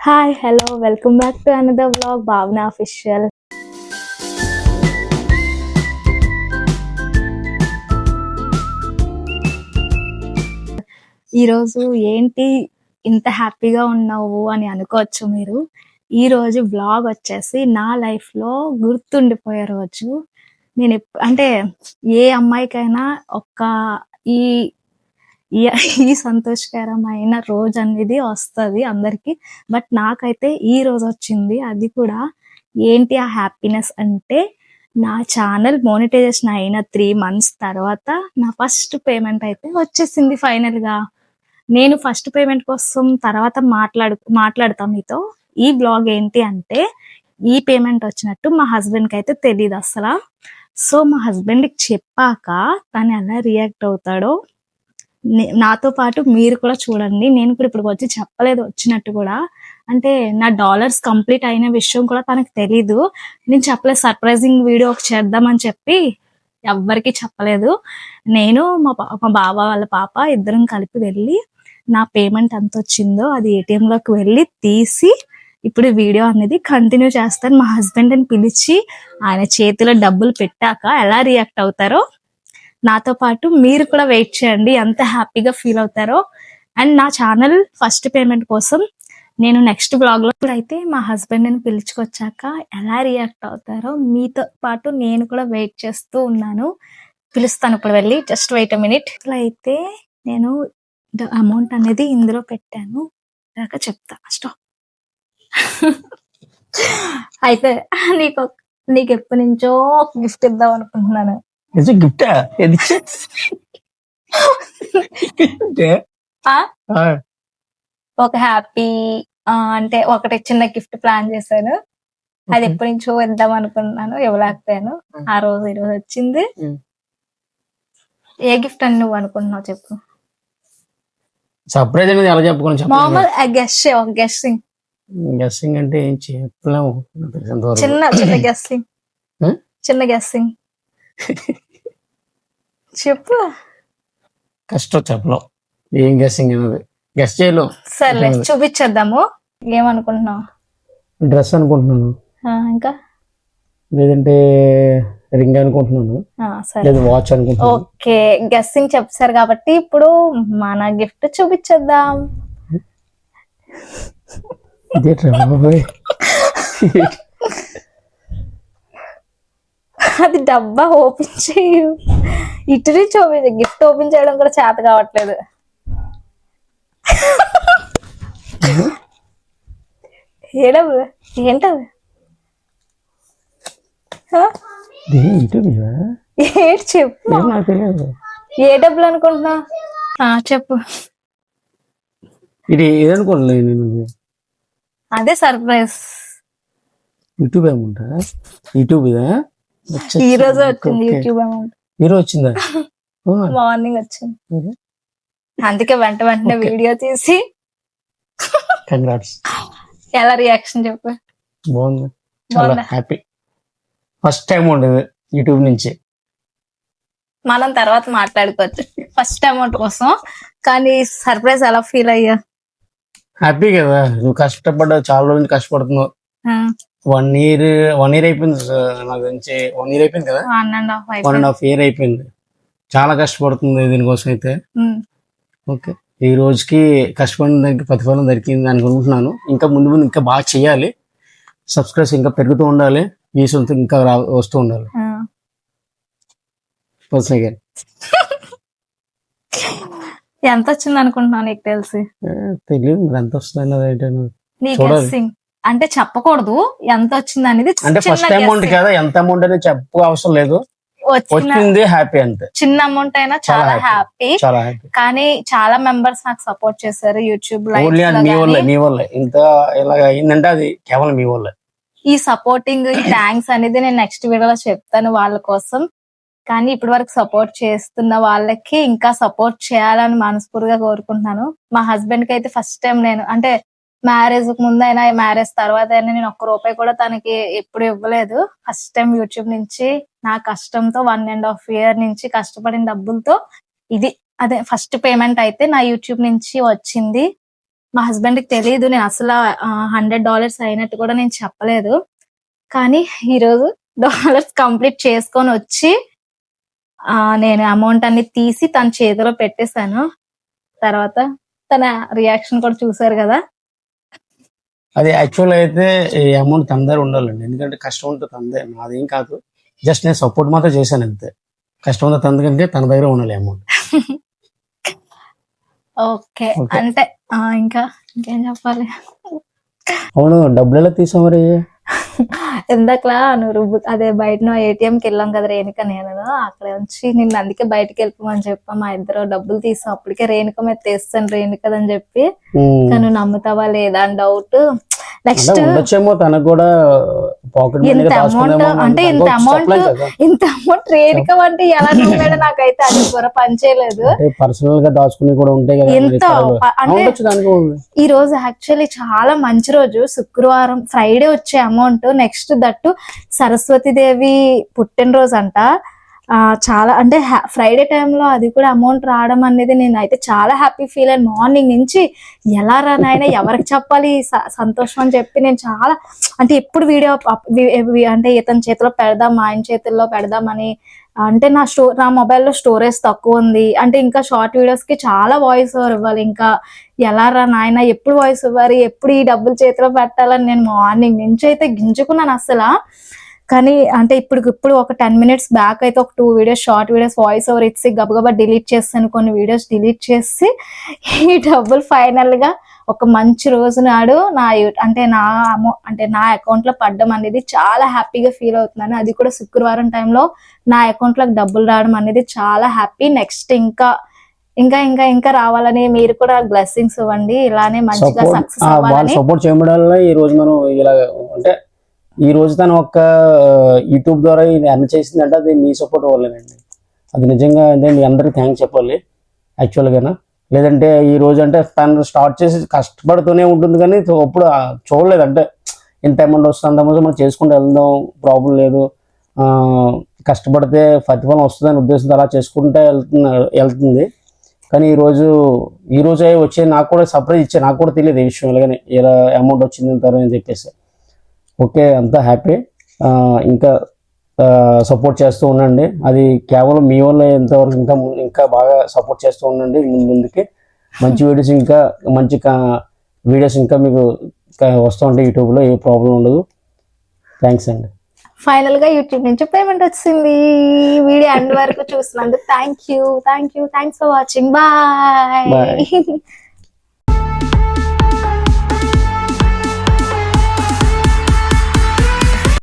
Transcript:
Hi hello welcome back to another vlog Bhavana official ఈరోజు ఏంటి ఇంత హ్యాపీగా ఉన్నావు అని అనుకోవచ్చు మీరు. ఈ రోజు వ్లాగ్ వచ్చేసి నా లైఫ్లో గుర్తుండిపోయే రోజు. నేను అంటే ఏ అమ్మాయికైనా ఒక్క ఈ ఈ- ఈ సంతోషకరమైన రోజు అనేది వస్తుంది అందరికీ. బట్ నాకైతే ఈ రోజు వచ్చింది అది కూడా ఏంటి ఆ హ్యాపీనెస్ అంటే నా ఛానల్ మోనిటైజేషన్ అయిన త్రీ మంత్స్ తర్వాత నా ఫస్ట్ పేమెంట్ అయితే వచ్చేసింది ఫైనల్గా. నేను ఫస్ట్ పేమెంట్ కోసం తర్వాత మాట్లాడు మాట్లాడతాం మీతో. ఈ బ్లాగ్ ఏంటి అంటే ఈ పేమెంట్ వచ్చినట్టు మా హస్బెండ్కి అయితే తెలియదు అసలు సో మా హస్బెండ్కి చెప్పాక తను ఎలా రియాక్ట్ అవుతాడో నాతో పాటు మీరు కూడా చూడండి. నేను కూడా ఇప్పుడు వచ్చి చెప్పలేదు వచ్చినట్టు కూడా. అంటే నా డాలర్స్ కంప్లీట్ అయిన విషయం కూడా తనకు తెలీదు. నేను చెప్పలేదు సర్ప్రైజింగ్ వీడియో ఒక చేద్దామని చెప్పి ఎవ్వరికి చెప్పలేదు. నేను మా మా బావ వాళ్ళ పాప ఇద్దరం కలిపి వెళ్ళి నా పేమెంట్ ఎంత వచ్చిందో అది ఏటీఎంలోకి వెళ్ళి తీసి ఇప్పుడు వీడియో అనేది కంటిన్యూ చేస్తాను. మా హస్బెండ్ అని పిలిచి ఆయన చేతిలో డబ్బులు పెట్టాక ఎలా రియాక్ట్ అవుతారో నాతో పాటు మీరు కూడా వెయిట్ చేయండి. ఎంత హ్యాపీగా ఫీల్ అవుతారో. అండ్ నా ఛానల్ ఫస్ట్ పేమెంట్ కోసం నేను నెక్స్ట్ బ్లాగ్లో అయితే మా హస్బెండ్ నేను పిలుచుకొచ్చాక ఎలా రియాక్ట్ అవుతారో మీతో పాటు నేను కూడా వెయిట్ చేస్తూ ఉన్నాను. పిలుస్తాను ఇప్పుడు వెళ్ళి. Just wait minute. ఇట్లా అయితే నేను అమౌంట్ అనేది ఇందులో పెట్టాను. దాకా చెప్తా. స్టాప్. అయితే నీకు నీకు ఎప్పటి నుంచో గిఫ్ట్ ఇద్దాం అనుకుంటున్నాను. నిజం గిఫ్టా ఏది ఒక హ్యాపీ అంటే ఒకటి చిన్న గిఫ్ట్ ప్లాన్ చేశాను. అది. ఎప్పటి నుంచో ఇద్దాం అనుకున్నాను ఇవ్వలేకపోయాను. ఉం. ఆ రోజు ఈ రోజు వచ్చింది. ఉం. ఏ గిఫ్ట్ అని నువ్వు అనుకుంటున్నావు చెప్పు. సర్ప్రైజ్ అనేది ఎలా చెప్పుకోని మామూలు ఒక గెస్టింగ్ గెస్సింగ్ అంటే ఏం చెప్పలేము. చిన్న చిన్న గెస్టింగ్ ఉం? చిన్న గెస్టింగ్ చెప్పు. కష్టం చెప్పలేం ఏం గెస్సింగ్ గెస్ట్ చేయలేం సర్లే ఉం. చూపించేద్దాము. ఏమనుకుంటున్నావు? డ్రెస్ అనుకుంటున్నాను. ఇంకా? లేదంటే రింగ్ అనుకుంటున్నాను. సరే. లేదా వాచ్ అనుకుంటున్నాను. ఓకే గెస్సింగ్ చెప్పారు కాబట్టి ఇప్పుడు మన గిఫ్ట్ చూపించేద్దాం. బాబాయ్. అది డబ్బా ఓపెన్ చేయు. ఇటు నుంచి ఓపెన్ గిఫ్ట్ ఓపెన్ చేయడం కూడా చేత కావట్లేదు. ఏ డబ్బు ఏంటది హ? ఇదే యూట్యూబ్ ఇదా? ఏంటి చెప్పు ఏం నాకు తెలియదు. ఏ డబ్బులు అనుకుంటున్నా ఆ, చెప్పు. ఇది ఏదనుకోలేదు. అదే సర్ప్రైజ్. యూట్యూబ్ ఏముంటా? యూట్యూబ్ ఇదా? ఈ. రోజు వచ్చింది. యూట్యూబ్ అమౌంట్ ఈ రోజు వచ్చిందా? మార్నింగ్ వచ్చింది. అందుకే వెంట వెంటనే. వీడియో తీసి కంగ్రాట్స్ ఎలా రియాక్షన్ చెప్పు? బాగుంది. చాలా? హ్యాపీ ఫస్ట్ టైం ఉండేది యూట్యూబ్ నుంచి. మనం తర్వాత మాట్లాడుకోవచ్చు. ఫస్ట్ అమౌంట్ కోసం. కానీ సర్ప్రైజ్ ఎలా ఫీల్ అయ్యా? హ్యాపీ కదా. నువ్వు కష్టపడ్డా చాలా రోజులు కష్టపడుతున్నావు. వన్ ఇయర్ వన్ ఇయర్ అయిపోయింది నాకు తెలిసి వన్ ఇయర్ అయిపోయింది కదా? One and half one and half year అయిపోయింది. చాలా కష్టపడుతుంది దీనికోసం అయితే. ఓకే. ఈ రోజుకి కష్టపడిన దానికి ప్రతిఫలం దొరికింది అనుకుంటున్నాను. ఇంకా ముందు ముందు ఇంకా బాగా చేయాలి. సబ్స్క్రైబ్స్ ఇంకా పెరుగుతూ ఉండాలి. వ్యూస్ అంతా ఇంకా రా వస్తూ ఉండాలి. ఎంత వచ్చింది అనుకుంటున్నావు నీకు తెలిసి? తెలియదు ఎంత వస్తుంది చూడాలి. అంటే చెప్పకూడదు. ఎంత వచ్చింది అనేది అంటే ఫస్ట్ అమౌంట్. కదా ఎంత అమౌంట్ అనేది చెప్పు అవసరం లేదు. వచ్చింది హ్యాపీ అంతే. చిన్న అమౌంట్ అయినా చాలా. హ్యాపీ కానీ చాలా మెంబర్స్ నాకు సపోర్ట్ చేశారు యూట్యూబ్ అది మీ వల్లే లైవ్ మీ వల్లే. ఇంత ఇలాగ అయిందంటే అది కేవలం మీ వల్లే. ఈ సపోర్టింగ్ ఈ థ్యాంక్స్ అనేది నేను నెక్స్ట్ వీడియోలో చెప్తాను వాళ్ళ కోసం. కానీ ఇప్పటి వరకు సపోర్ట్ చేస్తున్న వాళ్ళకి ఇంకా సపోర్ట్ చేయాలని మనస్ఫూర్తిగా కోరుకుంటున్నాను. మా హస్బెండ్కి అయితే ఫస్ట్ టైం నేను అంటే మ్యారేజ్ ముందు అయినా మ్యారేజ్ తర్వాత అయినా నేను ఒక్క రూపాయి కూడా తనకి ఎప్పుడు ఇవ్వలేదు. ఫస్ట్ టైం యూట్యూబ్ నుంచి నా కష్టంతో వన్ అండ్ హాఫ్ ఇయర్ నుంచి కష్టపడిన డబ్బులతో ఇది అదే ఫస్ట్ పేమెంట్ అయితే నా యూట్యూబ్ నుంచి వచ్చింది. మా హస్బెండ్కి తెలియదు నేను అసలు హండ్రెడ్ డాలర్స్ అయినట్టు కూడా నేను చెప్పలేదు. కానీ ఈరోజు డాలర్స్ కంప్లీట్ చేసుకొని వచ్చి నేను అమౌంట్ అన్ని తీసి తన చేతిలో పెట్టేశాను. తర్వాత తన రియాక్షన్ కూడా చూసారు కదా. అది యాక్చువల్ అయితే ఈ అమౌంట్ తన దగ్గర ఉండాలండి. ఎందుకంటే కష్టం ఉంటుంది తనదే నాదేం కాదు. జస్ట్ నేను సపోర్ట్ మాత్రం చేశాను అంతే. కష్టం తనది కంటే తన దగ్గర ఉండాలి అమౌంట్ ఓకే. అంటే ఇంకా ఇంకేం చెప్పాలి? అవును డబ్బులు ఎలా తీసావు మరి? ఇందాకలా నువ్వు రుబ్బు అదే బయట ఏటీఎం కి వెళ్ళాం కదా రేణుక నేను అక్కడ నుంచి నిన్ను అందుకే బయటకి వెళ్ళిపోమని చెప్పా. మా ఇద్దరు డబ్బులు తీసాం. అప్పటికే రేణుక మీద తీస్తాను రేణుకదని చెప్పి. ఉమ్. కానీ నువ్వు నమ్ముతావా లేదా అని డౌట్ నెక్స్ట్ తనకు కూడా ఇంత amount అంటే ఇంత amount ఇంత అమౌంట్ రేణుక అంటే ఎలా నమ్మాడో నాకైతే అది కూర పనిచేయలేదు. పర్సనల్గా దాచుకుని కూడా ఉంటాయి కదా ఎంత అంటే. ఈ రోజు యాక్చువల్లీ చాలా మంచి రోజు. శుక్రవారం ఫ్రైడే వచ్చే amount next that Saraswati Devi పుట్టినరోజు అంట చాలా అంటే ఫ్రైడే టైంలో అది కూడా అమౌంట్ రావడం అనేది నేను అయితే చాలా హ్యాపీ ఫీల్ అయ్యాను మార్నింగ్ నుంచి ఎలా రా నాయన ఎవరికి చెప్పాలి స- సంతోషం అని చెప్పి నేను చాలా అంటే ఎప్పుడు వీడియో అంటే ఇతని చేతిలో పెడదాం మా ఆయన చేతుల్లో పెడదామని అంటే నా స్టో నా మొబైల్లో స్టోరేజ్ తక్కువ ఉంది. అంటే ఇంకా షార్ట్ వీడియోస్కి చాలా వాయిస్ ఓవర్ ఇవ్వాలి. ఇంకా ఎలా రా నాయన ఎప్పుడు వాయిస్ ఇవ్వాలి ఎప్పుడు ఈ డబ్బులు చేతిలో పెట్టాలని నేను మార్నింగ్ నుంచి అయితే గింజుకున్నాను అసలు. కానీ అంటే ఇప్పుడు ఇప్పుడు ఒక టెన్ మినిట్స్ బ్యాక్ అయితే ఒక two videos short videos voice over ఇచ్చి గబగబా డిలీట్ చేస్తాను. కొన్ని వీడియోస్ డిలీట్ చేసి ఈ డబ్బులు ఫైనల్గా ఒక మంచి రోజు నాడు నా అంటే నా అమౌ అంటే నా అకౌంట్లో పడ్డం అనేది చాలా హ్యాపీగా ఫీల్ అవుతున్నాను. అది కూడా శుక్రవారం టైంలో నా అకౌంట్లోకి డబ్బులు రావడం అనేది చాలా హ్యాపీ నెక్స్ట్ ఇంకా ఇంకా ఇంకా ఇంకా రావాలని మీరు కూడా బ్లెస్సింగ్స్ ఇవ్వండి. ఇలానే మంచిగా సక్సెస్ అవ్వాలని. సపోర్ట్ చేయడం వల్ల ఈ రోజు మనం ఇలా అంటే ఈ రోజు తను ఒక యూట్యూబ్ ద్వారా ఇది చేసిందంటే అది మీ సపోర్ట్ వల్లేనండి. అది నిజంగా అంటే మీ అందరికి థ్యాంక్స్ చెప్పాలి యాక్చువల్గా లేదంటే ఈ రోజు అంటే తను స్టార్ట్ చేసి కష్టపడుతూనే ఉంటుంది కానీ అప్పుడు చూడలేదు. అంటే ఇంత అమౌంట్ వస్తుంది అంత అమౌంట్ మనం చేసుకుంటూ వెళ్దాం ప్రాబ్లం లేదు. కష్టపడితే ప్రతిఫలం వస్తుందని ఉద్దేశంతో అలా చేసుకుంటే వెళ్తున్న వెళ్తుంది. కానీ ఈ రోజు వచ్చి నాకు కూడా సర్ప్రైజ్ ఇచ్చే నాకు కూడా తెలియదు ఈ విషయం. ఇలాగని ఇలా అమౌంట్ వచ్చింది అని చెప్పేసి. ఓకే అంతా హ్యాపీ. ఇంకా సపోర్ట్ చేస్తూ ఉండండి. అది కేవలం మీ వల్ల ఎంతవరకు ఇంకా ఇంకా బాగా సపోర్ట్ చేస్తూ ఉండండి ముందు ముందుకి. మంచి వీడియోస్ ఇంకా మంచి వీడియోస్ ఇంకా మీకు వస్తూ ఉంటాయి యూట్యూబ్లో ఏ ప్రాబ్లం ఉండదు. థ్యాంక్స్ అండి. ఫైనల్గా యూట్యూబ్ నుంచి పేమెంట్ వచ్చింది. వీడియో ఎండ్ వరకు చూసినందుకు thank you. Thank you. Thanks for watching. Bye.